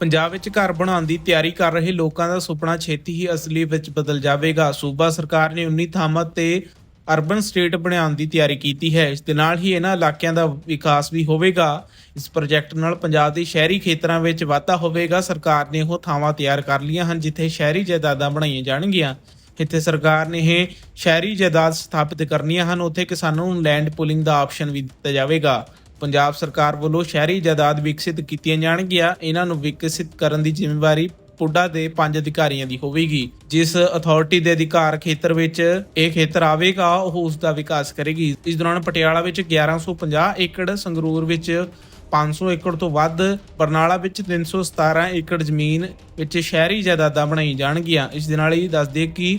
ਪੰਜਾਬ ਵਿੱਚ ਘਰ ਬਣਾਉਣ ਦੀ ਤਿਆਰੀ ਕਰ ਰਹੇ ਲੋਕਾਂ ਦਾ ਸੁਪਨਾ ਛੇਤੀ ਹੀ ਅਸਲੀ ਵਿੱਚ ਬਦਲ ਜਾਵੇਗਾ। ਸੂਬਾ ਸਰਕਾਰ ਨੇ 19 ਥਾਵਾਂ ਤੇ ਅਰਬਨ ਸਟੇਟ ਬਣਾਉਣ ਦੀ ਤਿਆਰੀ ਕੀਤੀ ਹੈ। ਇਸ ਦੇ ਨਾਲ ਹੀ ਇਹਨਾਂ ਇਲਾਕਿਆਂ ਦਾ ਵਿਕਾਸ ਵੀ ਹੋਵੇਗਾ। ਇਸ ਪ੍ਰੋਜੈਕਟ ਨਾਲ ਪੰਜਾਬ ਦੇ ਸ਼ਹਿਰੀ ਖੇਤਰਾਂ ਵਿੱਚ ਵਾਧਾ ਹੋਵੇਗਾ। ਸਰਕਾਰ ਨੇ ਉਹ ਥਾਵਾਂ ਤਿਆਰ ਕਰ ਲਈਆਂ ਹਨ ਜਿੱਥੇ ਸ਼ਹਿਰੀ ਜਾਇਦਾਦਾਂ ਬਣਾਈਆਂ ਜਾਣਗੀਆਂ। ਇੱਥੇ ਸਰਕਾਰ ਨੇ ਇਹ ਸ਼ਹਿਰੀ ਜਾਇਦਾਦ ਸਥਾਪਿਤ ਕਰਨੀਆਂ ਹਨ। ਉੱਥੇ ਕਿਸਾਨਾਂ ਨੂੰ ਲੈਂਡ ਪੁਲਿੰਗ ਦਾ ਆਪਸ਼ਨ ਵੀ ਦਿੱਤਾ ਜਾਵੇਗਾ। ਪੰਜਾਬ ਸਰਕਾਰ ਵੱਲੋਂ ਸ਼ਹਿਰੀ ਜਾਇਦਾਦ ਵਿਕਸਿਤ ਕੀਤੀਆਂ ਜਾਣਗੀਆਂ। ਇਹਨਾਂ ਨੂੰ ਵਿਕਸਿਤ ਕਰਨ ਦੀ ਜ਼ਿੰਮੇਵਾਰੀ ਪੁੱਡਾ ਦੇ ਪੰਜ ਅਧਿਕਾਰੀਆਂ ਦੀ ਹੋਵੇਗੀ। ਜਿਸ ਅਥਾਰਟੀ ਦੇ ਅਧਿਕਾਰ ਖੇਤਰ ਵਿੱਚ ਇਹ ਖੇਤਰ ਆਵੇਗਾ, ਉਹ ਉਸ ਦਾ ਵਿਕਾਸ ਕਰੇਗੀ। ਇਸ ਦੌਰਾਨ ਪਟਿਆਲਾ ਵਿੱਚ 1150 ਏਕੜ, ਸੰਗਰੂਰ ਵਿੱਚ 500 ਏਕੜ ਤੋਂ ਵੱਧ, ਬਰਨਾਲਾ ਵਿੱਚ 317 ਏਕੜ ਜ਼ਮੀਨ ਵਿੱਚ ਸ਼ਹਿਰੀ ਜਾਇਦਾਦਾਂ ਬਣਾਈ ਜਾਣਗੀਆਂ। ਇਸ ਦੇ ਨਾਲ ਹੀ ਦੱਸ ਦਈਏ ਕਿ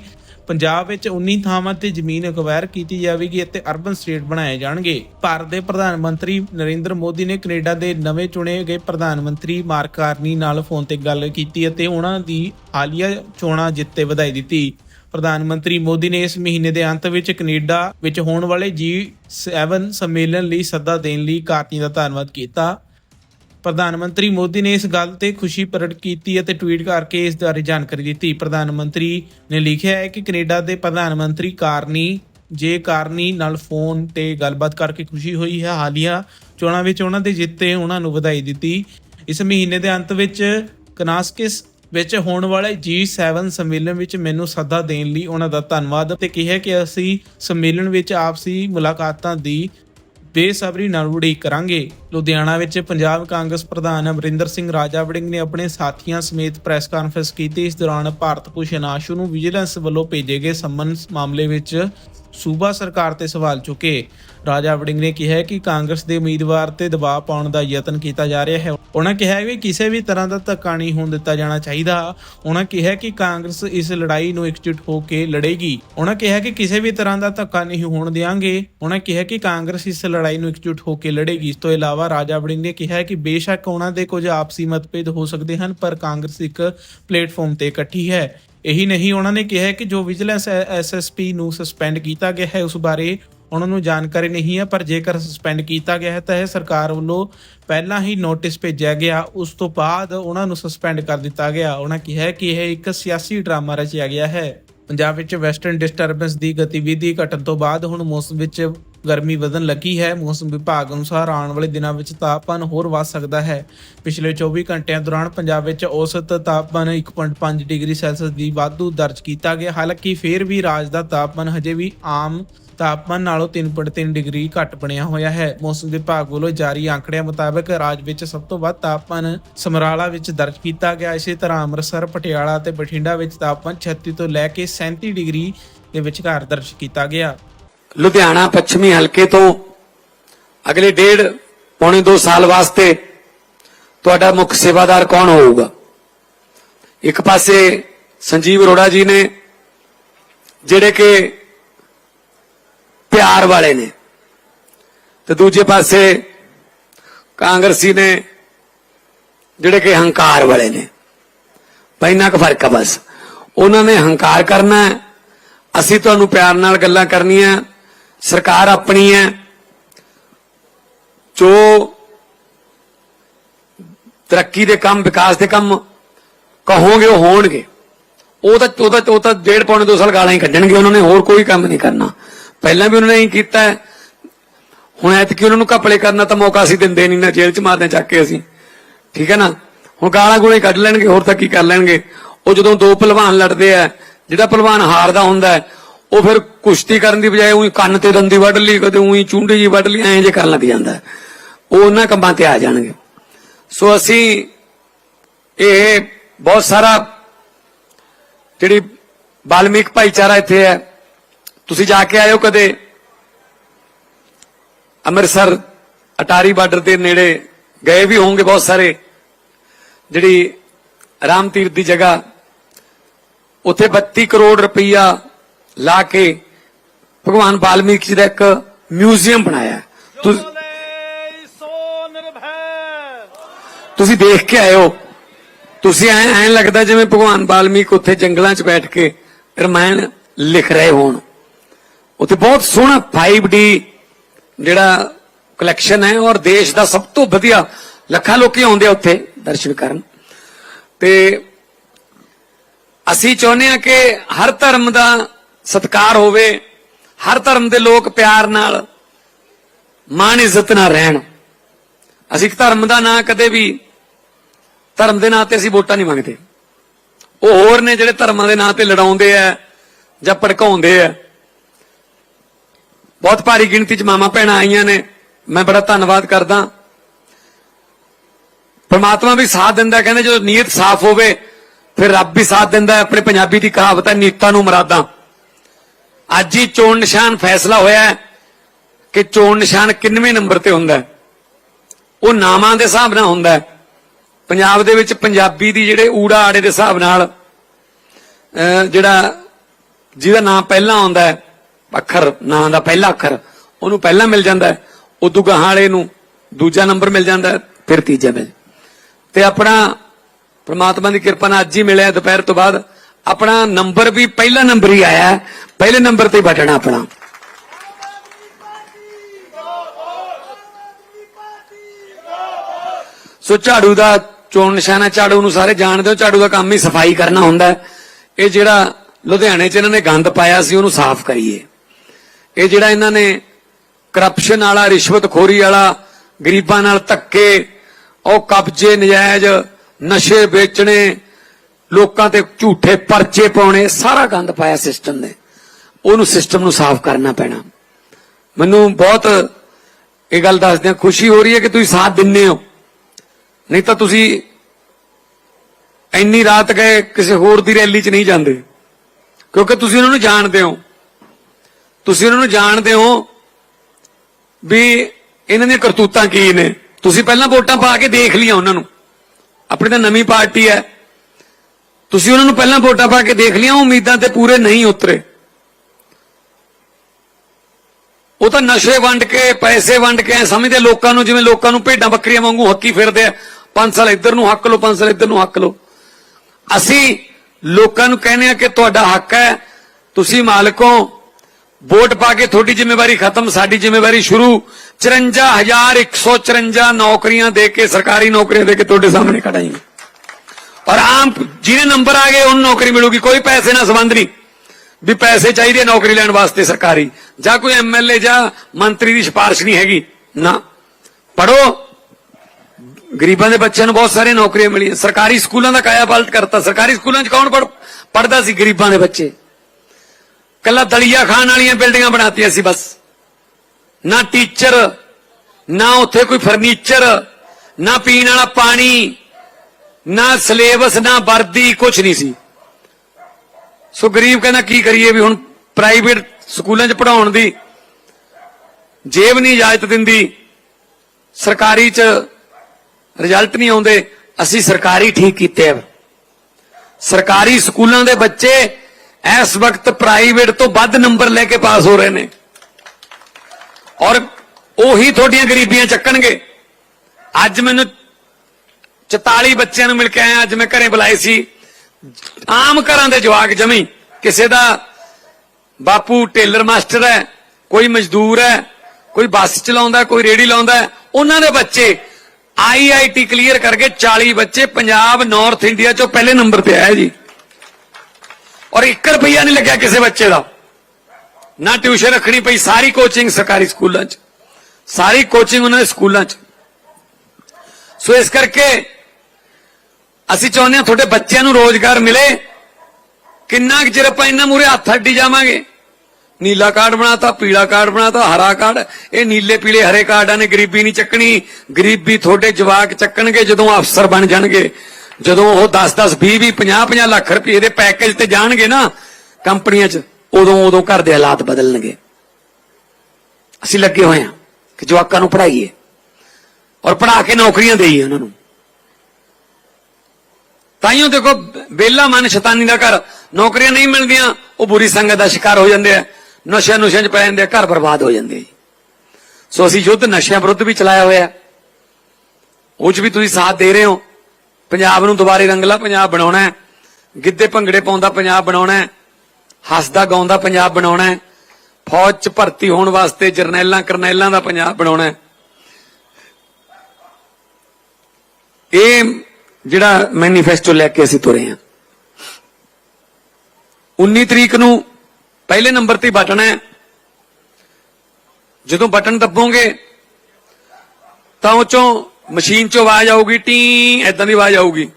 ਪੰਜਾਬ ਵਿੱਚ 19 ਥਾਵਾਂ ਤੇ ਜ਼ਮੀਨ ਅਕਵਾਇਰ ਕੀਤੀ ਜਾਵੇਗੀ ਅਤੇ ਅਰਬਨ ਸਟੇਟ ਬਣਾਏ ਜਾਣਗੇ। ਭਾਰਤ ਦੇ ਪ੍ਰਧਾਨ ਮੰਤਰੀ ਨਰਿੰਦਰ ਮੋਦੀ ਨੇ ਕੈਨੇਡਾ ਦੇ ਨਵੇਂ ਚੁਣੇ ਗਏ ਪ੍ਰਧਾਨ ਮੰਤਰੀ ਮਾਰਕ ਕਾਰਨੀ ਨਾਲ ਫੋਨ ਤੇ ਗੱਲ ਕੀਤੀ ਅਤੇ ਉਹਨਾਂ ਦੀ ਹਾਲੀਆ ਚੋਣਾਂ ਜਿੱਤ ਤੇ ਵਧਾਈ ਦਿੱਤੀ। ਪ੍ਰਧਾਨ ਮੰਤਰੀ ਮੋਦੀ ਨੇ ਇਸ ਮਹੀਨੇ ਦੇ ਅੰਤ ਵਿੱਚ ਕੈਨੇਡਾ ਵਿੱਚ ਹੋਣ ਵਾਲੇ G7 ਸੰਮੇਲਨ ਲਈ ਸੱਦਾ ਦੇਣ ਲਈ ਕਾਰਨੀ ਦਾ ਧੰਨਵਾਦ ਕੀਤਾ। ਪ੍ਰਧਾਨ ਮੰਤਰੀ ਮੋਦੀ ਨੇ ਇਸ ਗੱਲ ਤੇ ਖੁਸ਼ੀ ਪ੍ਰਗਟ ਕੀਤੀ ਅਤੇ ਟਵੀਟ ਕਰਕੇ ਇਸ ਬਾਰੇ ਜਾਣਕਾਰੀ ਦਿੱਤੀ। ਪ੍ਰਧਾਨ ਮੰਤਰੀ ਨੇ ਲਿਖਿਆ ਹੈ ਕਿ ਕੈਨੇਡਾ ਦੇ ਪ੍ਰਧਾਨ ਮੰਤਰੀ ਕਾਰਨੀ, ਜੇ ਕਾਰਨੀ ਨਾਲ ਫੋਨ ਤੇ ਗੱਲਬਾਤ ਕਰਕੇ ਖੁਸ਼ੀ ਹੋਈ ਹੈ, ਹਾਲੀਆ ਚੋਣਾਂ ਵਿੱਚ ਉਹਨਾਂ ਦੇ 'ਤੇ ਉਹਨਾਂ ਨੂੰ ਵਧਾਈ ਦਿੱਤੀ। ਇਸ ਮਹੀਨੇ ਦੇ ਅੰਤ ਵਿੱਚ ਕਨਾਸਕਿਸ ਵਿੱਚ ਹੋਣ ਵਾਲੇ G7 ਸੰਮੇਲਨ ਵਿੱਚ ਮੈਨੂੰ ਸੱਦਾ ਦੇਣ ਲਈ ਉਹਨਾਂ ਦਾ ਧੰਨਵਾਦ ਤੇ ਕਿਹਾ ਕਿ ਅਸੀਂ ਸੰਮੇਲਨ ਵਿੱਚ ਆਪਸੀ ਮੁਲਾਕਾਤਾਂ ਦੀ ਬੇਸਬਰੀ ਨਾਲ ਉਡੀਕ ਕਰਾਂਗੇ। ਲੁਧਿਆਣਾ ਵਿੱਚ ਪੰਜਾਬ ਕਾਂਗਰਸ ਪ੍ਰਧਾਨ ਅਮਰਿੰਦਰ ਸਿੰਘ ਰਾਜਾ ਵੜਿੰਗ ਨੇ ਆਪਣੇ ਸਾਥੀਆਂ ਸਮੇਤ ਪ੍ਰੈਸ ਕਾਨਫਰੰਸ ਕੀਤੀ। ਇਸ ਦੌਰਾਨ ਭਾਰਤ ਭੂਸ਼ਣ ਆਸ਼ੂ ਨੂੰ ਵਿਜੀਲੈਂਸ ਵੱਲੋਂ ਭੇਜੇ ਗਏ ਸੰਮਨ ਮਾਮਲੇ ਵਿੱਚ ਸੂਬਾ ਸਰਕਾਰ ਤੇ ਸਵਾਲ ਚੁੱਕੇ। ਰਾਜਾ ਵੜਿੰਗ ਨੇ ਕਿਹਾ ਕਿ ਕਾਂਗਰਸ ਦੇ ਉਮੀਦਵਾਰ ਤੇ ਦਬਾਅ ਪਾਉਣ ਦਾ ਯਤਨ ਕੀਤਾ ਜਾ ਰਿਹਾ ਹੈ। ਉਹਨਾਂ ਕਿਹਾ ਕਿ ਕਿਸੇ ਵੀ ਤਰ੍ਹਾਂ ਦਾ ਧੱਕਾ ਨਹੀਂ ਹੋਣ ਦਿੱਤਾ ਜਾਣਾ ਚਾਹੀਦਾ। ਉਹਨਾਂ ਕਿਹਾ ਕਿ ਕਾਂਗਰਸ ਇਸ ਲੜਾਈ ਨੂੰ ਇਕਜੁੱਟ ਹੋ ਕੇ ਲੜੇਗੀ। ਉਹਨਾਂ ਕਿਹਾ ਕਿ ਕਿਸੇ ਵੀ ਤਰ੍ਹਾਂ ਦਾ ਧੱਕਾ ਨਹੀਂ ਹੋਣ ਦੇਵਾਂਗੇ ਉਹਨਾਂ ਕਿਹਾ ਕਿ ਕਾਂਗਰਸ ਇਸ ਲੜਾਈ ਨੂੰ ਇਕਜੁੱਟ ਹੋ ਕੇ ਲੜੇਗੀ। ਇਸ ਤੋਂ ਇਲਾਵਾ ਰਾਜਾ ਵੜਿੰਗ ਨੇ ਕਿਹਾ ਕਿ ਬੇਸ਼ੱਕ ਉਹਨਾਂ ਦੇ ਕੁਝ ਆਪਸੀ ਮਤਭੇਦ ਹੋ ਸਕਦੇ ਹਨ, ਪਰ ਕਾਂਗਰਸ ਇੱਕ ਪਲੇਟਫਾਰਮ ਤੇ ਇਕੱਠੀ ਹੈ। ਇਹੀ ਨਹੀਂ ਉਹਨਾਂ ਨੇ ਕਿਹਾ ਕਿ ਜੋ ਵਿਜੀਲੈਂਸ ਐਸਐਸਪੀ ਨੂੰ ਸਸਪੈਂਡ ਕੀਤਾ ਗਿਆ ਹੈ, ਉਸ ਬਾਰੇ ਉਹਨਾਂ ਨੂੰ ਜਾਣਕਾਰੀ ਨਹੀਂ ਹੈ, ਪਰ ਜੇਕਰ ਸਸਪੈਂਡ ਕੀਤਾ ਗਿਆ ਹੈ ਤਾਂ ਇਹ ਸਰਕਾਰ ਵੱਲੋਂ ਪਹਿਲਾਂ ਹੀ ਨੋਟਿਸ ਭੇਜਿਆ ਗਿਆ। ਉਸ ਤੋਂ ਬਾਅਦ ਉਹਨਾਂ ਨੂੰ ਸਸਪੈਂਡ ਕਰ ਦਿੱਤਾ ਗਿਆ। ਉਹਨਾਂ ਕਿਹਾ ਕਿ ਇਹ ਇੱਕ ਸਿਆਸੀ ਡਰਾਮਾ ਰਚਿਆ ਗਿਆ ਹੈ। ਪੰਜਾਬ ਵਿੱਚ ਵੈਸਟਰਨ ਡਿਸਟਰਬੈਂਸ ਦੀ ਗਤੀਵਿਧੀ ਘਟਣ ਤੋਂ ਬਾਅਦ ਹੁਣ ਮੌਸਮ ਵਿੱਚ ਗਰਮੀ ਵਧਣ ਲੱਗੀ ਹੈ। ਮੌਸਮ ਵਿਭਾਗ ਅਨੁਸਾਰ ਆਉਣ ਵਾਲੇ ਦਿਨਾਂ ਵਿੱਚ ਤਾਪਮਾਨ ਹੋਰ ਵੱਧ ਸਕਦਾ ਹੈ। ਪਿਛਲੇ 24 ਘੰਟਿਆਂ ਦੌਰਾਨ ਪੰਜਾਬ ਵਿੱਚ ਔਸਤ ਤਾਪਮਾਨ 1.5 ਡਿਗਰੀ ਸੈਲਸੀਅਸ ਦੀ ਵਾਧੂ ਦਰਜ ਕੀਤਾ ਗਿਆ। ਹਾਲਾਂਕਿ ਫਿਰ ਵੀ ਰਾਜ ਦਾ ਤਾਪਮਾਨ ਹਜੇ ਵੀ ਆਮ ਤਾਪਮਾਨ ਨਾਲੋਂ 3.3 ਡਿਗਰੀ ਘੱਟ ਬਣਿਆ ਹੋਇਆ ਹੈ। ਮੌਸਮ ਵਿਭਾਗ ਵੱਲੋਂ ਜਾਰੀ ਆંકੜਿਆਂ ਮੁਤਾਬਕ ਰਾਜ ਵਿੱਚ ਸਭ ਤੋਂ ਵੱਧ ਤਾਪਮਾਨ ਸਮਰਾਲਾ ਵਿੱਚ ਦਰਜ ਕੀਤਾ ਗਿਆ। ਇਸੇ ਤਰ੍ਹਾਂ ਅੰਮ੍ਰਿਤਸਰ, ਪਟਿਆਲਾ ਅਤੇ ਬਠਿੰਡਾ ਵਿੱਚ ਤਾਪਮਾਨ 36 ਤੋਂ ਲੈ ਕੇ 37 ਡਿਗਰੀ ਦੇ ਵਿਚਕਾਰ ਦਰਜ ਕੀਤਾ ਗਿਆ। ਲੁਧਿਆਣਾ ਪੱਛਮੀ ਹਲਕੇ ਤੋਂ ਅਗਲੇ ਡੇਢ, ਪੌਣੇ 2 ਸਾਲ ਵਾਸਤੇ ਤੁਹਾਡਾ ਮੁੱਖ ਸੇਵਾਦਾਰ ਕੌਣ ਹੋਊਗਾ? ਇੱਕ ਪਾਸੇ ਸੰਜੀਵ ਅਰੋੜਾ ਜੀ ਨੇ, ਜਿਹੜੇ ਕਿ ਪਿਆਰ ਵਾਲੇ ਨੇ। ਤੇ ਦੂਜੇ ਪਾਸੇ ਕਾਂਗਰਸੀ ਨੇ ਜਿਹੜੇ ਕਿ ਹੰਕਾਰ ਵਾਲੇ ਨੇ। ਪੈਨਾ ਕੁ ਫ਼ਰਕ ਆ ਬਸ। ਉਹਨਾਂ ਨੇ ਹੰਕਾਰ ਕਰਨਾ ਅਸੀਂ ਤੁਹਾਨੂੰ ਪਿਆਰ ਨਾਲ ਗੱਲਾਂ ਕਰਨੀਆਂ। ਸਰਕਾਰ ਆਪਣੀ ਹੈ। ਜੋ ਤਰੱਕੀ ਦੇ ਕੰਮ, ਵਿਕਾਸ ਦੇ ਕੰਮ ਕਹੋਗੇ ਉਹ ਹੋਣਗੇ। ਉਹ ਤਾਂ ਉਹ ਤਾਂ ਉਹ ਤਾਂ ਡੇਢ ਪੌਣੇ ਦੋ ਸਾਲ ਗਾਲਾਂ ਹੀ ਕੱਢਣਗੇ। ਉਹਨਾਂ ਨੇ ਹੋਰ ਕੋਈ ਕੰਮ ਨਹੀਂ ਕਰਨਾ। ਪਹਿਲਾਂ ਵੀ ਉਹਨਾਂ ਨੇ ਹੀ ਕੀਤਾ ਹੁਣ ਐਤਕੀ ਉਹਨਾਂ ਨੂੰ ਘਪਲੇ ਕਰਨਾ ਤਾਂ ਮੌਕਾ ਅਸੀਂ ਦਿੰਦੇ ਨਹੀਂ, ਨਾ ਜੇਲ੍ਹ ਚ ਮਾਰਦੇ ਚੱਕ ਕੇ ਅਸੀਂ। ਠੀਕ ਹੈ ਨਾ? ਹੁਣ ਗਾਲਾਂ ਗੂਲੇ ਕੱਢ ਲੈਣਗੇ, ਹੋਰ ਤਾਂ ਕੀ ਕਰ ਲੈਣਗੇ? ਉਹ ਜਦੋਂ ਦੋ ਪਹਿਲਵਾਨ ਲੜਦੇ ਆ, ਜਿਹੜਾ ਪਹਿਲਵਾਨ ਹਾਰਦਾ ਹੁੰਦਾ ਉਹ ਫਿਰ ਕੁਸ਼ਤੀ ਕਰਨ ਦੀ ਬਜਾਏ ਉਹੀ ਕੰਨ ਤੇ ਦੰਦੀ ਵੱਢ ਲਈ, ਕਦੇ ਉਹੀ ਚੁੰਡੀ ਜੀ ਵੱਢ ਲਈ, ਐਂ ਜੇ ਕਰਨ ਲੱਗ ਜਾਂਦਾ ਉਹ ਉਹਨਾਂ ਕੰਮਾਂ ਤੇ ਆ ਜਾਣਗੇ। ਸੋ ਅਸੀਂ ਇਹ ਬਹੁਤ ਸਾਰਾ ਜਿਹੜੀ ਬਾਲਮੀਕ ਭਾਈਚਾਰਾ ਇੱਥੇ ਹੈ ਤੁਸੀਂ ਜਾ ਕੇ ਆਇਓ ਕਦੇ। ਅੰਮ੍ਰਿਤਸਰ, ਅਟਾਰੀ ਬਾਰਡਰ ਦੇ ਨੇੜੇ ਗਏ ਵੀ ਹੋਵੋਗੇ ਬਹੁਤ ਸਾਰੇ। ਜਿਹੜੀ ਰਾਮ ਤੀਰਥ ਦੀ ਜਗ੍ਹਾ, ਉੱਥੇ 32 ਕਰੋੜ ਰੁਪਈਆ ਲਾ ਕੇ ਭਗਵਾਨ ਬਾਲਮੀਕ ਜੀ ਦਾ ਇੱਕ ਮਿਊਜ਼ੀਅਮ ਬਣਾਇਆ। ਹੈ। ਤੁਸੀਂ ਦੇਖ ਕੇ ਆਇਓ। ਤੁਸੀਂ ਐ ਐਂ ਲੱਗਦਾ ਜਿਵੇਂ ਭਗਵਾਨ ਬਾਲਮੀਕ ਉੱਥੇ ਜੰਗਲਾਂ 'ਚ ਬੈਠ ਕੇ ਰਮਾਇਣ ਲਿਖ ਰਹੇ ਹੋਣ। ਉੱਥੇ ਬਹੁਤ ਸੋਹਣਾ 5D ਜਿਹੜਾ ਕਲੈਕਸ਼ਨ ਹੈ ਔਰ ਦੇਸ਼ ਦਾ ਸਭ ਤੋਂ ਵਧੀਆ ਲੱਖਾਂ ਲੋਕੀ ਆਉਂਦੇ ਆ ਉੱਥੇ ਦਰਸ਼ਨ ਕਰਨ। ਤੇ ਅਸੀਂ ਚਾਹੁੰਦੇ ਹਾਂ ਕਿ ਹਰ ਧਰਮ ਦਾ ਸਤਿਕਾਰ ਹੋਵੇ, ਹਰ ਧਰਮ ਦੇ ਲੋਕ ਪਿਆਰ ਨਾਲ ਮਾਣ, ਇੱਜ਼ਤ ਨਾਲ ਰਹਿਣ। ਅਸੀਂ ਧਰਮ ਦਾ ਨਾਂ ਕਦੇ ਵੀ ਧਰਮ ਦੇ ਨਾਂ ਤੇ ਅਸੀਂ ਵੋਟਾਂ ਨਹੀਂ ਮੰਗਦੇ। ਉਹ ਹੋਰ ਨੇ ਜਿਹੜੇ ਧਰਮਾਂ ਦੇ ਨਾਂ ਤੇ ਲੜਾਉਂਦੇ ਆ ਜਾਂ ਭੜਕਾਉਂਦੇ ਆ। ਬਹੁਤ ਭਾਰੀ ਗਿਣਤੀ ਚ ਮਾਮਾ ਭੈਣਾਂ ਆਈਆਂ ਨੇ। ਮੈਂ ਬੜਾ ਧੰਨਵਾਦ ਕਰਦਾ। ਪਰਮਾਤਮਾ ਵੀ ਸਾਥ ਦਿੰਦਾ ਕਹਿੰਦੇ ਜਦੋਂ ਨੀਅਤ ਸਾਫ਼ ਹੋਵੇ, ਫਿਰ ਰੱਬ ਵੀ ਸਾਥ ਦਿੰਦਾ ਆਪਣੇ ਪੰਜਾਬੀ ਦੀ ਕਹਾਵਤ ਹੈ, ਨੀਤਾਂ ਨੂੰ ਮਰਾਦਾਂ। ਅੱਜ ਹੀ ਚੋਣ ਨਿਸ਼ਾਨ ਫੈਸਲਾ ਹੋਇਆ ਹੈ ਕਿ ਚੋਣ ਨਿਸ਼ਾਨ ਕਿੰਨਵੇਂ ਨੰਬਰ ਤੇ ਹੁੰਦਾ ਉਹ ਨਾਮਾਂ ਦੇ ਹਿਸਾਬ ਨਾਲ ਹੁੰਦਾ ਪੰਜਾਬ ਦੇ ਵਿੱਚ ਪੰਜਾਬੀ ਦੀ ਜਿਹੜੇ ਊੜਾ ਆੜੇ ਦੇ ਹਿਸਾਬ ਨਾਲ ਜਿਹੜਾ ਜਿਹਦਾ ਨਾਮ ਪਹਿਲਾਂ ਆਉਂਦਾ ਹੈ ਅੱਖਰ, ਨਾਂ ਦਾ ਪਹਿਲਾ ਅੱਖਰ, ਉਹਨੂੰ ਪਹਿਲਾਂ ਮਿਲ ਜਾਂਦਾ ਹੈ, ਉਦੋਂ ਗਾਹਾਂ ਵਾਲੇ ਨੂੰ ਦੂਜਾ ਨੰਬਰ ਮਿਲ ਜਾਂਦਾ ਫਿਰ ਤੀਜਾ ਮਿਲ ਤੇ ਆਪਣਾ ਪ੍ਰਮਾਤਮਾ ਦੀ ਕਿਰਪਾ ਨਾਲ ਅੱਜ ਹੀ ਮਿਲਿਆ ਦੁਪਹਿਰ ਤੋਂ ਬਾਅਦ, ਆਪਣਾ ਨੰਬਰ ਵੀ ਪਹਿਲਾ ਨੰਬਰ ਹੀ ਆਇਆ ਪਹਿਲੇ ਨੰਬਰ ਤੇ ਹੀ ਬਟਣਾ ਆਪਣਾ। ਸੋ ਝਾੜੂ ਦਾ ਚੋਣ ਨਿਸ਼ਾਨਾ, ਝਾੜੂ ਨੂੰ ਸਾਰੇ ਜਾਣਦੇ ਹੋ, ਝਾੜੂ ਦਾ ਕੰਮ ਹੀ ਸਫ਼ਾਈ ਕਰਨਾ ਹੁੰਦਾ ਇਹ ਜਿਹੜਾ ਲੁਧਿਆਣੇ 'ਚ ਇਹਨਾਂ ਨੇ ਗੰਦ ਪਾਇਆ ਸੀ, ਉਹਨੂੰ ਸਾਫ਼ ਕਰੀਏ। ਇਹ ਜਿਹੜਾ ਇਹਨਾਂ ਨੇ ਕਰਪਸ਼ਨ ਵਾਲਾ, ਰਿਸ਼ਵਤਖੋਰੀ ਵਾਲਾ, ਗਰੀਬਾਂ ਨਾਲ ਧੱਕੇ, ਉਹ ਕਬਜ਼ੇ ਨਜਾਇਜ਼ ਨਸ਼ੇ ਵੇਚਣੇ, ਲੋਕਾਂ ਤੇ ਝੂਠੇ ਪਰਚੇ ਪਾਉਣੇ, ਸਾਰਾ ਗੰਦ ਪਾਇਆ ਸਿਸਟਮ ਨੇ। ਉਹਨੂੰ ਸਿਸਟਮ ਨੂੰ ਸਾਫ਼ ਕਰਨਾ ਪੈਣਾ। ਮੈਨੂੰ ਬਹੁਤ ਇਹ ਗੱਲ ਦੱਸਦਿਆਂ ਖੁਸ਼ੀ ਹੋ ਰਹੀ ਹੈ ਕਿ ਤੁਸੀਂ ਸਾਥ ਦਿੰਦੇ ਹੋ। ਨਹੀਂ ਤਾਂ ਤੁਸੀਂ ਇੰਨੀ ਰਾਤ ਗਏ, ਕਿਸੇ ਹੋਰ ਦੀ ਰੈਲੀ 'ਚ ਨਹੀਂ ਜਾਂਦੇ। ਕਿਉਂਕਿ ਤੁਸੀਂ ਉਹਨਾਂ ਨੂੰ ਜਾਣਦੇ ਹੋ। ਤੁਸੀਂ ਉਹਨਾਂ ਨੂੰ ਜਾਣਦੇ ਹੋ ਵੀ ਇਹਨਾਂ ਦੀਆਂ ਕਰਤੂਤਾਂ ਕੀ ਨੇ। ਤੁਸੀਂ ਪਹਿਲਾਂ ਵੋਟਾਂ ਪਾ ਕੇ ਦੇਖ ਲਿਆ ਉਹਨਾਂ ਨੂੰ। ਆਪਣੀ ਤਾਂ ਨਵੀਂ ਪਾਰਟੀ ਹੈ। ਤੁਸੀਂ ਉਹਨਾਂ ਨੂੰ ਪਹਿਲਾਂ ਵੋਟਾਂ ਪਾ ਕੇ ਦੇਖ ਲਿਆ ਉਮੀਦਾਂ ਤੇ ਪੂਰੇ ਨਹੀਂ ਉਤਰੇ। ਉਹ ਤਾਂ ਨਸ਼ੇ ਵੰਡ ਕੇ, ਪੈਸੇ ਵੰਡ ਕੇ ਸਮਝਦੇ ਲੋਕਾਂ ਨੂੰ, ਜਿਵੇਂ ਲੋਕਾਂ ਨੂੰ ਭੇਡਾਂ ਬੱਕਰੀਆਂ ਵਾਂਗੂ ਹੱਕੀ ਫਿਰਦੇ ਆ। 5 ਸਾਲ ਇੱਧਰ ਨੂੰ ਹੱਕ ਲਓ 5 ਸਾਲ ਇੱਧਰ ਨੂੰ ਹੱਕ ਲਓ। ਅਸੀਂ ਲੋਕਾਂ ਨੂੰ ਕਹਿੰਦੇ ਆ ਕਿ ਤੁਹਾਡਾ ਹੱਕ ਹੈ, ਤੁਸੀਂ ਮਾਲਕ ਹੋ। ਵੋਟ ਪਾ ਕੇ ਤੁਹਾਡੀ ਜ਼ਿੰਮੇਵਾਰੀ ਖਤਮ, ਸਾਡੀ ਜ਼ਿੰਮੇਵਾਰੀ ਸ਼ੁਰੂ। 54154 ਨੌਕਰੀਆਂ ਦੇ ਕੇ, ਸਰਕਾਰੀ ਨੌਕਰੀਆਂ ਦੇ ਕੇ ਤੁਹਾਡੇ ਸਾਹਮਣੇ ਖੜਾਈ ਔਰ ਆਮ ਜਿਹਨੇ ਨੰਬਰ ਆ ਗਏ, ਉਹਨੂੰ ਨੌਕਰੀ ਮਿਲੂਗੀ, ਕੋਈ ਪੈਸੇ ਨਾਲ ਸੰਬੰਧ ਨਹੀਂ। ਵੀ ਪੈਸੇ ਚਾਹੀਦੇ ਨੌਕਰੀ ਲੈਣ ਵਾਸਤੇ ਸਰਕਾਰੀ। ਜਾਂ ਕੋਈ ਐਮਐਲਏ ਜਾਂ ਮੰਤਰੀ ਦੀ ਸਿਫਾਰਿਸ਼ ਨਹੀਂ ਹੈਗੀ। ਨਾ। ਪੜੋ ਗਰੀਬਾਂ ਦੇ ਬੱਚਿਆਂ ਨੂੰ ਬਹੁਤ ਸਾਰੀਆਂ ਨੌਕਰੀਆਂ ਮਿਲੀਆਂ। ਸਰਕਾਰੀ ਸਕੂਲਾਂ ਦਾ ਕਾਇਆ ਪਲਟ ਕਰਤਾ। ਸਰਕਾਰੀ ਸਕੂਲਾਂ 'ਚ ਕੌਣ ਪੜਦਾ ਸੀ? ਗਰੀਬਾਂ ਦੇ ਬੱਚੇ। ਕੱਲਾ ਦਲੀਆ ਖਾਣ ਵਾਲੀਆਂ ਬਿਲਡਿੰਗਾਂ ਬਣਾਤੀਆਂ ਸੀ ਬਸ। ਨਾ ਟੀਚਰ, ਨਾ ਉੱਥੇ ਕੋਈ ਫਰਨੀਚਰ, ਨਾ ਪੀਣ ਵਾਲਾ ਪਾਣੀ, ਨਾ ਸਿਲੇਬਸ, ਨਾ ਵਰਦੀ ਕੁਝ ਨਹੀਂ ਸੀ। ਸੋ ਗਰੀਬ ਕਹਿੰਦਾ, ਕੀ ਕਰੀਏ ਵੀ ਹੁਣ ਪ੍ਰਾਈਵੇਟ ਸਕੂਲਾਂ 'ਚ ਪੜਾਉਣ ਦੀ ਜੇਬ ਨਹੀਂ ਇਜਾਜ਼ਤ ਦਿੰਦੀ। ਸਰਕਾਰੀ 'ਚ ਰਿਜ਼ਲਟ ਨਹੀਂ ਆਉਂਦੇ। ਅਸੀਂ ਸਰਕਾਰੀ ਠੀਕ ਕੀਤੇ ਆ। ਸਰਕਾਰੀ ਸਕੂਲਾਂ ਦੇ ਬੱਚੇ ਇਸ ਵਕਤ ਪ੍ਰਾਈਵੇਟ ਤੋਂ ਵੱਧ ਨੰਬਰ ਲੈ ਕੇ ਪਾਸ ਹੋ ਰਹੇ ਨੇ। ਔਰ ਉਹੀ ਤੁਹਾਡੀਆਂ ਗਰੀਬੀਆਂ ਚੱਕਣਗੇ। ਅੱਜ ਮੈਨੂੰ 44 ਬੱਚਿਆਂ ਨੂੰ ਮਿਲ ਕੇ ਆਇਆ, ਅੱਜ ਮੈਂ ਘਰੇ ਬੁਲਾਏ ਸੀ। ਆਮ ਘਰਾਂ ਦੇ ਜਵਾਕ ਜਮੀ, ਕਿਸੇ ਦਾ ਬਾਪੂ ਟੇਲਰ ਮਾਸਟਰ ਹੈ, ਕੋਈ ਮਜ਼ਦੂਰ ਹੈ, ਕੋਈ ਬੱਸ ਚਲਾਉਂਦਾ, ਕੋਈ ਰੇੜੀ ਲਾਉਂਦਾ ਉਹਨਾਂ ਦੇ ਬੱਚੇ ਆਈਆਈਟੀ ਕਲੀਅਰ ਕਰਕੇ 40 ਬੱਚੇ ਪੰਜਾਬ ਨਾਰਥ ਇੰਡੀਆ ਚੋਂ ਪਹਿਲੇ ਨੰਬਰ ਤੇ ਆਇਆ ਜੀ। ਔਰ 1 ਰੁਪਈਆ ਨਹੀਂ ਲੱਗਿਆ ਕਿਸੇ ਬੱਚੇ ਦਾ। ਨਾ ਟਿਊਸ਼ਨ ਰੱਖਣੀ ਪਈ, ਸਾਰੀ ਕੋਚਿੰਗ ਸਰਕਾਰੀ ਸਕੂਲਾਂ 'ਚ। ਸਾਰੀ ਕੋਚਿੰਗ ਉਹਨਾਂ ਦੇ ਸਕੂਲਾਂ 'ਚ। ਸੋ ਇਸ ਕਰਕੇ ਅਸੀਂ ਚਾਹੁੰਦੇ ਹਾਂ ਤੁਹਾਡੇ ਬੱਚਿਆਂ ਨੂੰ ਰੋਜ਼ਗਾਰ ਮਿਲੇ। ਕਿੰਨਾ ਕੁ ਚਿਰ ਆਪਾਂ ਇਹਨਾਂ ਮੂਰੇ ਹੱਥ ਅੱਡੀ ਜਾਵਾਂਗੇ? ਨੀਲਾ ਕਾਰਡ ਬਣਾਤਾ, ਪੀਲਾ ਕਾਰਡ ਬਣਾਤਾ, ਹਰਾ ਕਾਰਡ। ਇਹ ਨੀਲੇ, ਪੀਲੇ, ਹਰੇ ਕਾਰਡਾਂ ਨੇ ਗਰੀਬੀ ਨਹੀਂ ਚੱਕਣੀ। ਗਰੀਬੀ ਤੁਹਾਡੇ ਜਵਾਕ ਚੱਕਣਗੇ ਜਦੋਂ ਅਫਸਰ ਬਣ ਜਾਣਗੇ। ਜਦੋਂ ਉਹ 10 10 20 20 50 50 ਲੱਖ ਰੁਪਏ ਦੇ ਪੈਕੇਜ ਤੇ ਜਾਣਗੇ ਨਾ ਕੰਪਨੀਆਂ 'ਚ, ਉਦੋਂ ਉਦੋਂ ਘਰ ਦੇ ਹਾਲਾਤ ਬਦਲਣਗੇ। ਅਸੀਂ ਲੱਗੇ ਹੋਏ ਹਾਂ ਕਿ ਜਵਾਕਾਂ ਨੂੰ ਪੜ੍ਹਾਈਏ ਔਰ ਪੜ੍ਹਾ ਕੇ ਨੌਕਰੀਆਂ ਦੇਈਏ ਉਹਨਾਂ ਨੂੰ। ਤਾਈਓ ਦੇਖੋ ਬੇਲਾ ਮਨ ਸ਼ੈਤਾਨੀ ਦਾ ਘਰ, ਨੌਕਰੀਆਂ ਨਹੀਂ ਮਿਲਦੀਆਂ, ਉਹ ਬੁਰੀ ਸੰਗਤ ਦਾ ਸ਼ਿਕਾਰ ਹੋ ਜਾਂਦੇ ਆ, ਨਸ਼ਿਆਂ ਨੁਸ਼ਿਆਂ 'ਚ ਪੈ ਜਾਂਦੇ ਆ, ਘਰ ਬਰਬਾਦ ਹੋ ਜਾਂਦੇ ਜੀ। ਸੋ ਅਸੀਂ ਯੁੱਧ ਨਸ਼ਿਆਂ ਵਿਰੁੱਧ ਵੀ ਚਲਾਇਆ ਹੋਇਆ। ਉਹ 'ਚ ਵੀ ਤੁਸੀਂ ਸਾਥ ਦੇ ਰਹੇ ਹੋ। ਪੰਜਾਬ ਨੂੰ ਦੁਬਾਰੇ ਰੰਗਲਾ ਪੰਜਾਬ ਬਣਾਉਣਾ ਹੈ। ਗਿੱਧੇ ਭੰਗੜੇ ਪਾਉਂਦਾ ਪੰਜਾਬ ਬਣਾਉਣਾ ਹੈ। ਹੱਸਦਾ ਗਾਉਂਦਾ ਪੰਜਾਬ ਬਣਾਉਣਾ ਹੈ। ਫੌਜ 'ਚ ਭਰਤੀ ਹੋਣ ਵਾਸਤੇ ਜਰਨੈਲਾਂ ਕਰਨੈਲਾਂ ਦਾ ਪੰਜਾਬ ਬਣਾਉਣਾ ਹੈ। ਇਹ ਜਿਹੜਾ ਮੈਨੀਫੈਸਟੋ ਲੈ ਕੇ ਅਸੀਂ ਤੁਰੇ ਹਾਂ। 19 ਤਰੀਕ ਨੂੰ ਪਹਿਲੇ ਨੰਬਰ ਤੇ ਬਟਨ ਹੈ। ਜਦੋਂ ਬਟਨ ਦੱਬੋਗੇ ਤਾਂ ਉਹ ਚੋਂ ਮਸ਼ੀਨ ਚੋਂ ਆਵਾਜ਼ ਆਊਗੀ, ਟੀ ਐਦਾਂ ਦੀ ਆਵਾਜ਼ ਆਊਗੀ।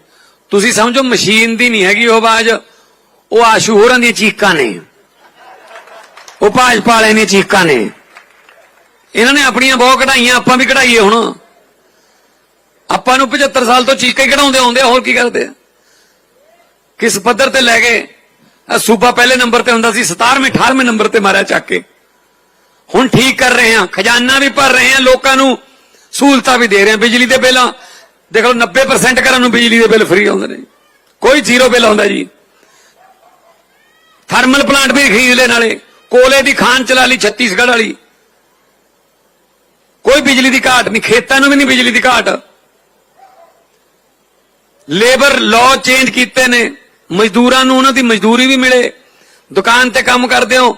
ਤੁਸੀਂ ਸਮਝੋ, ਮਸ਼ੀਨ ਦੀ ਨਹੀਂ ਹੈਗੀ ਉਹ ਆਵਾਜ਼। ਉਹ ਆਸ਼ੂ ਹੋਰਾਂ ਦੀਆਂ ਚੀਕਾਂ ਨੇ। ਉਹ ਭਾਜਪਾ ਵਾਲੇ ਦੀਆਂ ਚੀਕਾਂ ਨੇ। ਇਹਨਾਂ ਨੇ ਆਪਣੀਆਂ ਬਹੁਤ ਕਢਾਈਆਂ, ਆਪਾਂ ਵੀ ਕਢਾਈਏ ਹੁਣ। ਆਪਾਂ ਨੂੰ 75 ਸਾਲ ਤੋਂ ਚੀਕਾਂ ਹੀ ਕਢਾਉਂਦੇ ਆਉਂਦੇ ਆ, ਹੋਰ ਕੀ ਕਰਦੇ ਆ? ਕਿਸ ਪੱਧਰ ਤੇ ਲੈ ਗਏ? ਆਹ ਸੂਬਾ ਪਹਿਲੇ ਨੰਬਰ ਤੇ ਹੁੰਦਾ ਸੀ 17ਵੇਂ 18ਵੇਂ ਨੰਬਰ ਤੇ ਮਾਰਿਆ ਚੱਕ ਕੇ। ਹੁਣ ਠੀਕ ਕਰ ਰਹੇ ਹਾਂ ਖਜ਼ਾਨਾ ਵੀ ਭਰ ਰਹੇ ਆ ਲੋਕਾਂ ਨੂੰ। ਸਹੂਲਤਾਂ ਵੀ ਦੇ ਰਹੇ ਹਾਂ ਬਿਜਲੀ ਦੇ ਬਿੱਲ ਦੇਖ ਲਓ 90% ਘਰਾਂ ਨੂੰ ਬਿਜਲੀ ਦੇ ਬਿੱਲ ਫ੍ਰੀ ਆਉਂਦੇ ਨੇ। ਕੋਈ ਜ਼ੀਰੋ ਬਿੱਲ ਆਉਂਦਾ ਜੀ। ਥਰਮਲ ਪਲਾਂਟ ਵੀ ਖਰੀਦ ਲੈ ਨਾਲੇ। ਕੋਲੇ ਦੀ ਖਾਨ ਚਲਾ ਲਈ ਛੱਤੀਸਗੜ੍ਹ ਵਾਲੀ। ਕੋਈ ਬਿਜਲੀ ਦੀ ਘਾਟ ਨਹੀਂ, ਖੇਤਾਂ ਨੂੰ ਵੀ ਨਹੀਂ ਬਿਜਲੀ ਦੀ ਘਾਟ। ਲੇਬਰ ਲਾਅ ਚੇਂਜ ਕੀਤੇ ਨੇ। ਮਜ਼ਦੂਰਾਂ ਨੂੰ ਉਹਨਾਂ ਦੀ ਮਜ਼ਦੂਰੀ ਵੀ ਮਿਲੇ। ਦੁਕਾਨ ਤੇ ਕੰਮ ਕਰਦੇ ਹੋ।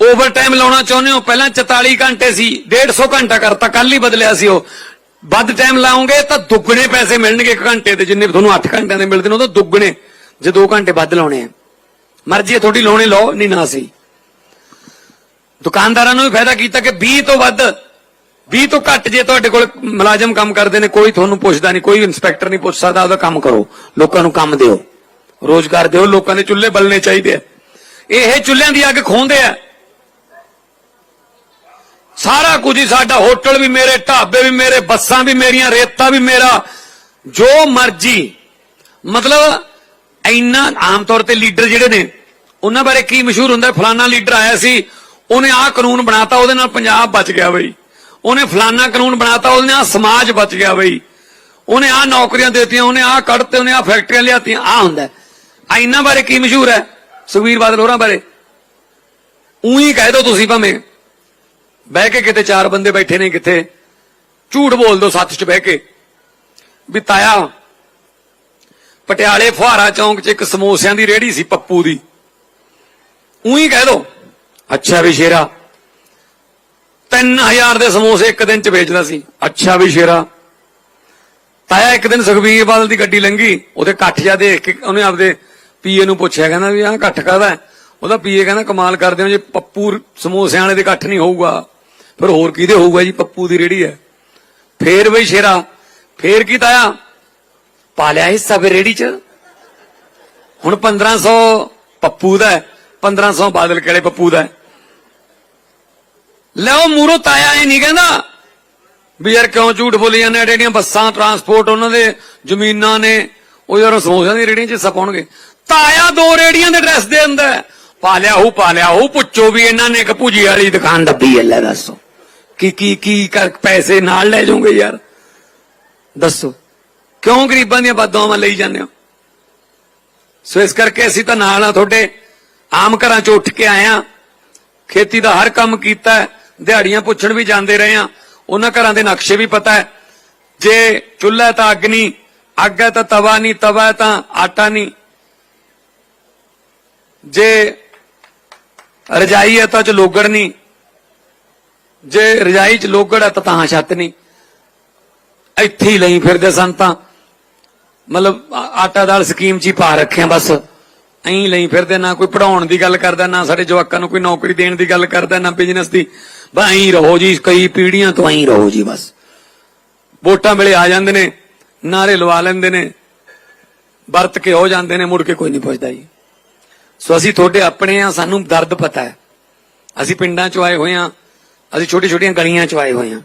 ਓਵਰ ਟਾਈਮ ਲਾਉਣਾ ਚਾਹੁੰਦੇ ਹੋ? ਪਹਿਲਾਂ 44 ਘੰਟੇ ਸੀ 150 ਘੰਟਾ ਕਰਤਾ ਕੱਲ ਹੀ ਬਦਲਿਆ ਸੀ ਉਹ। ਵੱਧ ਟਾਈਮ ਲਾਉਂਗੇ ਤਾਂ ਦੁੱਗਣੇ ਪੈਸੇ ਮਿਲਣਗੇ ਇੱਕ ਘੰਟੇ ਦੇ, ਜਿੰਨੇ ਤੁਹਾਨੂੰ 8 ਘੰਟਿਆਂ ਦੇ ਮਿਲਦੇ ਨੇ, ਉਹ ਤਾਂ ਦੁੱਗਣੇ, ਜੇ 2 ਘੰਟੇ ਵੱਧ ਲਾਉਣੇ ਆ। ਮਰਜ਼ੀ ਹੈ ਤੁਹਾਡੀ ਲਾਉਣੇ ਲਾਓ, ਨਹੀਂ ਨਾ ਸੀ। ਦੁਕਾਨਦਾਰਾਂ ਨੂੰ ਵੀ ਫਾਇਦਾ ਕੀਤਾ ਕਿ 20 ਤੋਂ ਵੱਧ 20 ਤੋਂ ਘੱਟ ਜੇ ਤੁਹਾਡੇ ਕੋਲ ਮੁਲਾਜ਼ਮ ਕੰਮ ਕਰਦੇ ਨੇ, ਕੋਈ ਤੁਹਾਨੂੰ ਪੁੱਛਦਾ ਨਹੀਂ, ਕੋਈ ਇਨਸਪੈਕਟਰ ਨਹੀਂ ਪੁੱਛ ਸਕਦਾ ਉਹਦਾ ਕੰਮ ਕਰੋ। ਲੋਕਾਂ ਨੂੰ ਕੰਮ ਦਿਓ। ਰੋਜ਼ਗਾਰ ਦਿਓ, ਲੋਕਾਂ ਦੇ ਚੁੱਲ੍ਹੇ ਬਲਣੇ ਚਾਹੀਦੇ ਆ। ਇਹ ਚੁੱਲ੍ਹਿਆਂ ਦੀ ਅੱਗ ਖੋਹਦੇ ਆ। ਸਾਰਾ ਕੁਝ ਹੀ ਸਾਡਾ ਹੋਟਲ ਵੀ ਮੇਰੇ, ਢਾਬੇ ਵੀ ਮੇਰੇ, ਬੱਸਾਂ ਵੀ ਮੇਰੀਆਂ, ਰੇਤਾ ਵੀ ਮੇਰਾ। ਜੋ ਮਰਜ਼ੀ। ਮਤਲਬ ਇੰਨਾ ਆਮ ਤੌਰ ਤੇ ਲੀਡਰ ਜਿਹੜੇ ਨੇ, ਉਹਨਾਂ ਬਾਰੇ ਕੀ ਮਸ਼ਹੂਰ ਹੁੰਦਾ, ਫਲਾਨਾ ਲੀਡਰ ਆਇਆ ਸੀ, ਉਹਨੇ ਆਹ ਕਾਨੂੰਨ ਬਣਾਤਾ, ਉਹਦੇ ਨਾਲ ਪੰਜਾਬ ਬਚ ਗਿਆ ਬਈ। ਉਹਨੇ ਫਲਾਨਾ ਕਾਨੂੰਨ ਬਣਾਤਾ, ਉਹਦੇ ਨਾਲ ਸਮਾਜ ਬਚ ਗਿਆ ਬਈ। ਉਹਨੇ ਆਹ ਨੌਕਰੀਆਂ ਦੇਤੀਆਂ, ਉਹਨੇ ਆਹ ਕੱਢਤੇ, ਉਹਨੇ ਆਹ ਫੈਕਟਰੀਆਂ ਲਿਆਤੀਆਂ, ਆਹ ਹੁੰਦਾ। ਆ ਇਹਨਾਂ ਬਾਰੇ ਕੀ ਮਸ਼ਹੂਰ ਹੈ? ਸੁਖਵੀਰ ਬਾਦਲ ਹੋਰਾਂ ਬਾਰੇ। ਉਹੀ ਕਹਿ ਦੋ ਤੁਸੀਂ ਭਾਵੇਂ। ਬਹਿ ਕੇ ਕਿਤੇ ਚਾਰ ਬੰਦੇ ਬੈਠੇ ਨੇ ਕਿੱਥੇ? ਝੂਠ ਬੋਲ ਦੋ ਸੱਚ 'ਚ ਬਹਿ ਕੇ। ਵੀ ਤਾਇਆ, ਪਟਿਆਲੇ ਫੁਹਾਰਾ ਚੌਂਕ 'ਚ ਇੱਕ ਸਮੋਸਿਆਂ ਦੀ ਰੇਹੜੀ ਸੀ ਪੱਪੂ ਦੀ। ਉਹੀ ਕਹਿ ਦੋ, ਅੱਛਾ ਵੀ ਸ਼ੇਰਾ 3000 ਦੇ ਸਮੋਸੇ ਇੱਕ ਦਿਨ 'ਚ ਵੇਚਦਾ ਸੀ। ਅੱਛਾ ਵੀ ਸ਼ੇਰਾ, ਤਾਇਆ ਇੱਕ ਦਿਨ ਸੁਖਬੀਰ ਬਾਦਲ ਦੀ ਗੱਡੀ ਲੰਘੀ, ਉਹਦੇ ਇਕੱਠ ਜਾ ਦੇਖ ਕੇ ਉਹਨੇ ਆਪਦੇ ਪੀਏ ਨੂੰ ਪੁੱਛਿਆ, ਕਹਿੰਦਾ ਵੀ ਆਹ ਇਕੱਠ ਕਾਹਦਾ ਉਹਦਾ ਪੀਏ ਕਹਿੰਦਾ, ਕਮਾਲ ਕਰਦੇ ਹੋ, ਜੇ ਪੱਪੂ ਸਮੋਸਿਆਂ ਵਾਲੇ ਦੇ ਇਕੱਠ ਨਹੀਂ ਹੋਊਗਾ। ਫਿਰ ਹੋਰ ਕਿਹਦੇ ਹੋਊਗਾ ਜੀ? ਪੱਪੂ ਦੀ ਰੇੜੀ ਹੈ। ਫੇਰ ਬਈ ਸ਼ੇਰਾ। ਫੇਰ ਕੀ ਤਾਇਆ? ਪਾ ਲਿਆ ਹਿੱਸਾ ਫਿਰ ਰੇੜੀ 'ਚ। ਹੁਣ 1500 ਪੱਪੂ ਦਾ ਹੈ, 1500 ਬਾਦਲ ਕਿਹੜੇ ਪੱਪੂ ਦਾ ਹੈ। ਲਓ ਮੂਰੋ ਤਾਇਆ ਇਹ ਨਹੀਂ ਕਹਿੰਦਾ ਵੀ ਯਾਰ ਕਿਉਂ ਝੂਠ ਬੋਲੀ ਜਾਂਦੇ ਜਿਹੜੀਆਂ ਬੱਸਾਂ ਟਰਾਂਸਪੋਰਟ ਉਹਨਾਂ ਦੇ ਜ਼ਮੀਨਾਂ ਨੇ ਉਹ ਯਾਰ ਸਮੋਸਿਆਂ ਦੀ ਰੇੜੀਆਂ 'ਚ ਹਿੱਸਾ ਪਾਉਣਗੇ। ਤਾਇਆ ਦੋ ਰੇੜੀਆਂ ਦੇ ਐਡਰੈਸ ਦੇ ਅੰਦਰ ਪਾ ਲਿਆ ਉਹ ਪਾ ਲਿਆ ਉਹ ਪੁੱਛੋ ਵੀ ਇਹਨਾਂ ਨੇ ਇੱਕ ਭੁਜੀ ਵਾਲੀ ਦੁਕਾਨ ਦੱਬੀ ਹੈ ਲੈ ਦੱਸੋ। ਕੀ ਕੀ ਕੀ ਕਰ, ਪੈਸੇ ਨਾਲ ਲੈ ਜਾਓਗੇ ਯਾਰ? ਦੱਸੋ। ਕਿਉਂ ਗਰੀਬਾਂ ਦੀਆਂ ਬਦਦੁਆਵਾਂ ਲਈ ਜਾਂਦੇ ਹੋ? ਸੋ ਇਸ ਕਰਕੇ ਅਸੀਂ ਤਾਂ ਨਾਲ ਆ ਤੁਹਾਡੇ। ਆਮ ਘਰਾਂ ਚੋਂ ਉੱਠ ਕੇ ਆਏ ਆ ਖੇਤੀ ਦਾ ਹਰ ਕੰਮ ਕੀਤਾ ਦਿਹਾੜੀਆਂ ਪੁੱਛਣ ਵੀ ਜਾਂਦੇ ਰਹੇ ਆ ਉਹਨਾਂ ਘਰਾਂ ਦੇ ਨਕਸ਼ੇ ਵੀ ਪਤਾ ਹੈ। ਜੇ ਚੁੱਲ੍ਹਾ ਤਾਂ ਅੱਗ ਨਹੀਂ, ਅੱਗ ਹੈ ਤਾਂ ਤਵਾ ਨਹੀਂ, ਤਵਾ ਹੈ ਤਾਂ ਆਟਾ ਨਹੀਂ। ਜੇ ਰਜਾਈ ਹੈ ਤਾਂ ਚ ਲੋਗੜ ਨਹੀਂ। ਜੇ ਰਜਾਈ ਚ ਲੋਗੜ ਹੈ ਤਾਂ ਤਾਂ ਛੱਤ ਨਹੀਂ ਇੱਥੇ ਹੀ ਲਈ ਫਿਰਦੇ ਸਨ ਤਾਂ। ਮਤਲਬ ਆਟਾ ਦਾਲ ਸਕੀਮ ਚ ਹੀ ਪਾ ਰੱਖਿਆ ਬਸ। ਐਂ ਲਈ ਫਿਰਦੇ, ਨਾ ਕੋਈ ਪੜਾਉਣ ਦੀ ਗੱਲ ਕਰਦਾ, ਨਾ ਸਾਡੇ ਜਵਾਕਾਂ ਨੂੰ ਕੋਈ ਨੌਕਰੀ ਦੇਣ ਦੀ ਗੱਲ ਕਰਦਾ, ਨਾ ਬਿਜ਼ਨਸ ਦੀ। ਬਸ ਐਂ ਰਹੋ ਜੀ, ਕਈ ਪੀੜ੍ਹੀਆਂ ਤੋਂ ਐਂ ਰਹੋ ਜੀ ਬਸ। ਵੋਟਾਂ ਵੇਲੇ ਆ ਜਾਂਦੇ ਨੇ ਨਾਰੇ ਲਵਾ ਲੈਂਦੇ ਨੇ, ਵਰਤ ਕੇ ਹੋ ਜਾਂਦੇ ਨੇ, ਮੁੜ ਕੇ ਕੋਈ ਨਹੀਂ ਪੁੱਛਦਾ ਜੀ। ਸੋ ਅਸੀਂ ਤੁਹਾਡੇ ਆਪਣੇ ਆ, ਸਾਨੂੰ ਦਰਦ ਪਤਾ ਹੈ। ਅਸੀਂ ਪਿੰਡਾਂ ਚੋਂ ਆਏ ਹੋਏ ਆ ਅਸੀਂ ਛੋਟੀ ਛੋਟੀਆਂ ਗਲੀਆਂ ਚ ਆਏ ਹੋਏ ਹਾਂ।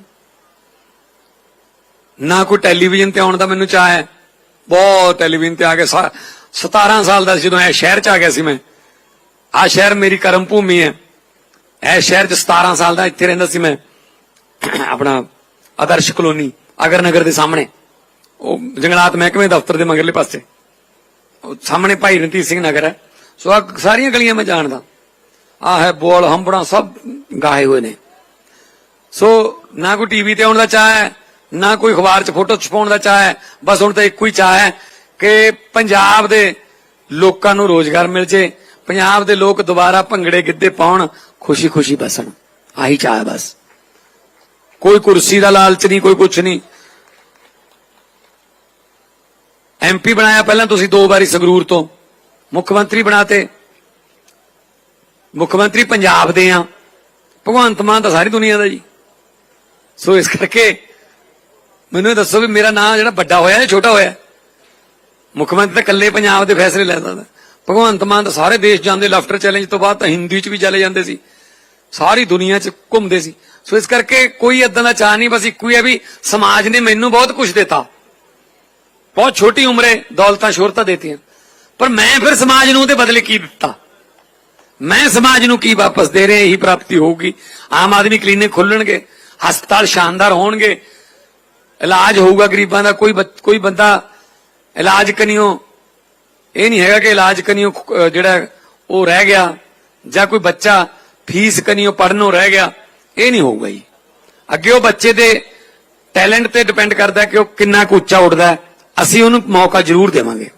ਨਾ ਕੋਈ ਟੈਲੀਵਿਜ਼ਨ ਤੇ ਆਉਣ ਦਾ ਮੈਨੂੰ ਚਾਹ ਹੈ। ਬਹੁਤ ਟੈਲੀਵਿਜ਼ਨ ਤੇ ਆ ਕੇ ਸਾ- 17 ਸਾਲ ਦਾ ਸੀ ਜਦੋਂ ਇਹ ਸ਼ਹਿਰ ਚ ਆ ਗਿਆ ਸੀ ਮੈਂ। ਆ ਸ਼ਹਿਰ ਮੇਰੀ ਕਰਮ ਭੂਮੀ ਹੈ। ਇਹ ਸ਼ਹਿਰ ਚ 17 ਸਾਲ ਦਾ ਇੱਥੇ ਰਹਿੰਦਾ ਸੀ ਮੈਂ। ਆਪਣਾ ਆਦਰਸ਼ ਕਲੋਨੀ, ਅਗਰ ਨਗਰ ਦੇ ਸਾਹਮਣੇ। ਉਹ ਜੰਗਲਾਤ ਮਹਿਕਮੇ ਦਫ਼ਤਰ ਦੇ ਮਗਰਲੇ ਪਾਸੇ। ਸਾਹਮਣੇ ਭਾਈ ਰਣਜੀਤ ਸਿੰਘ ਨਗਰ ਹੈ। ਸੋ ਆ ਸਾਰੀਆਂ ਗਲੀਆਂ ਮੈਂ ਜਾਣਦਾ। ਆ ਹੈ ਬੋਲ, ਹੰਬੜਾ, ਸਭ ਗਾਏ ਹੋਏ ਨੇ। ਸੋ ਨਾ ਕੋਈ ਟੀਵੀ ਤੇ ਆਉਣ ਦਾ ਚਾਹ ਹੈ, ਨਾ ਕੋਈ ਅਖਬਾਰ 'ਚ ਫੋਟੋ ਛਪਾਉਣ ਦਾ ਚਾਹ ਹੈ, ਬਸ ਹੁਣ ਤਾਂ ਇੱਕੋ ਹੀ ਚਾਹ ਹੈ ਕਿ ਪੰਜਾਬ ਦੇ ਲੋਕਾਂ ਨੂੰ ਰੋਜ਼ਗਾਰ ਮਿਲ ਜੇ, ਪੰਜਾਬ ਦੇ ਲੋਕ ਦੁਬਾਰਾ ਭੰਗੜੇ ਗਿੱਧੇ ਪਾਉਣ, ਖੁਸ਼ੀ-ਖੁਸ਼ੀ ਬਸਣ। ਆਹੀ ਚਾਹ ਹੈ ਬਸ। ਕੋਈ ਕੁਰਸੀ ਦਾ ਲਾਲਚ ਨਹੀਂ, ਕੋਈ ਕੁਛ ਨਹੀਂ। ਐਮਪੀ ਬਣਾਇਆ ਪਹਿਲਾਂ ਤੁਸੀਂ ਦੋ ਵਾਰੀ ਸੰਗਰੂਰ ਤੋਂ। ਮੁੱਖ ਮੰਤਰੀ ਬਣਾਤੇ। ਮੁੱਖ ਮੰਤਰੀ ਪੰਜਾਬ ਦੇ ਆ। ਭਗਵੰਤ ਮਾਨ ਤਾਂ ਸਾਰੀ ਦੁਨੀਆ ਦਾ ਜੀ। ਸੋ ਇਸ ਕਰਕੇ ਮੈਨੂੰ ਇਹ ਦੱਸੋ ਵੀ ਮੇਰਾ ਨਾਂ ਜਿਹੜਾ ਵੱਡਾ ਹੋਇਆ ਜਾਂ ਛੋਟਾ ਹੋਇਆ? ਮੁੱਖ ਮੰਤਰੀ ਤਾਂ ਇਕੱਲੇ ਪੰਜਾਬ ਦੇ ਫੈਸਲੇ ਲੈ ਸਕਦਾ। ਭਗਵੰਤ ਮਾਨ ਤਾਂ ਸਾਰੇ ਦੇਸ਼ ਜਾਂਦੇ ਲਾਫਟਰ ਚੈਲੰਜ ਤੋਂ ਬਾਅਦ ਤਾਂ ਹਿੰਦੀ ਚ ਵੀ ਚਲੇ ਜਾਂਦੇ ਸੀ। ਸਾਰੀ ਦੁਨੀਆ ਚ ਘੁੰਮਦੇ ਸੀ। ਸੋ ਇਸ ਕਰਕੇ ਕੋਈ ਇਦਾਂ ਦਾ ਚਾਹ ਨਹੀਂ, ਬਸ ਇੱਕੋ ਹੀ ਹੈ ਵੀ ਸਮਾਜ ਨੇ ਮੈਨੂੰ ਬਹੁਤ ਕੁਝ ਦਿੱਤਾ। ਬਹੁਤ ਛੋਟੀ ਉਮਰੇ ਦੌਲਤਾਂ, ਸ਼ੋਹਰਤਾਂ ਦੇਤੀਆਂ। ਪਰ ਮੈਂ ਫਿਰ ਸਮਾਜ ਨੂੰ ਉਹਦੇ ਬਦਲੇ ਕੀ ਦਿੱਤਾ? ਮੈਂ ਸਮਾਜ ਨੂੰ ਕੀ ਵਾਪਸ ਦੇ ਰਿਹਾ? ਇਹੀ ਪ੍ਰਾਪਤੀ ਹੋਊਗੀ। ਆਮ ਆਦਮੀ ਕਲੀਨਿਕ ਖੋਲਣਗੇ। ਹਸਪਤਾਲ ਸ਼ਾਨਦਾਰ ਹੋਣਗੇ। ਇਲਾਜ ਹੋਊਗਾ ਗਰੀਬਾਂ ਦਾ ਕੋਈ ਬੱਚ- ਕੋਈ ਬੰਦਾ ਇਲਾਜ ਕਨੀਓ ਇਹ ਨਹੀਂ ਹੈਗਾ ਕਿ ਇਲਾਜ ਕਨੀਓ ਅਹ, ਜਿਹੜਾ ਉਹ ਰਹਿ ਗਿਆ ਜਾਂ ਕੋਈ ਬੱਚਾ ਫੀਸ ਕਨੀਓ ਪੜਨੋਂ ਰਹਿ ਗਿਆ ਇਹ ਨਹੀਂ ਹੋਊਗਾ ਜੀ। ਅੱਗੇ ਉਹ ਬੱਚੇ ਦੇ ਟੈਲੈਂਟ ਤੇ ਡਿਪੈਂਡ ਕਰਦਾ ਕਿ ਉਹ ਕਿੰਨਾ ਕੁ ਉੱਚਾ ਉੱਡਦਾ ਅਸੀਂ ਉਹਨੂੰ ਮੌਕਾ ਜ਼ਰੂਰ ਦੇਵਾਂਗੇ।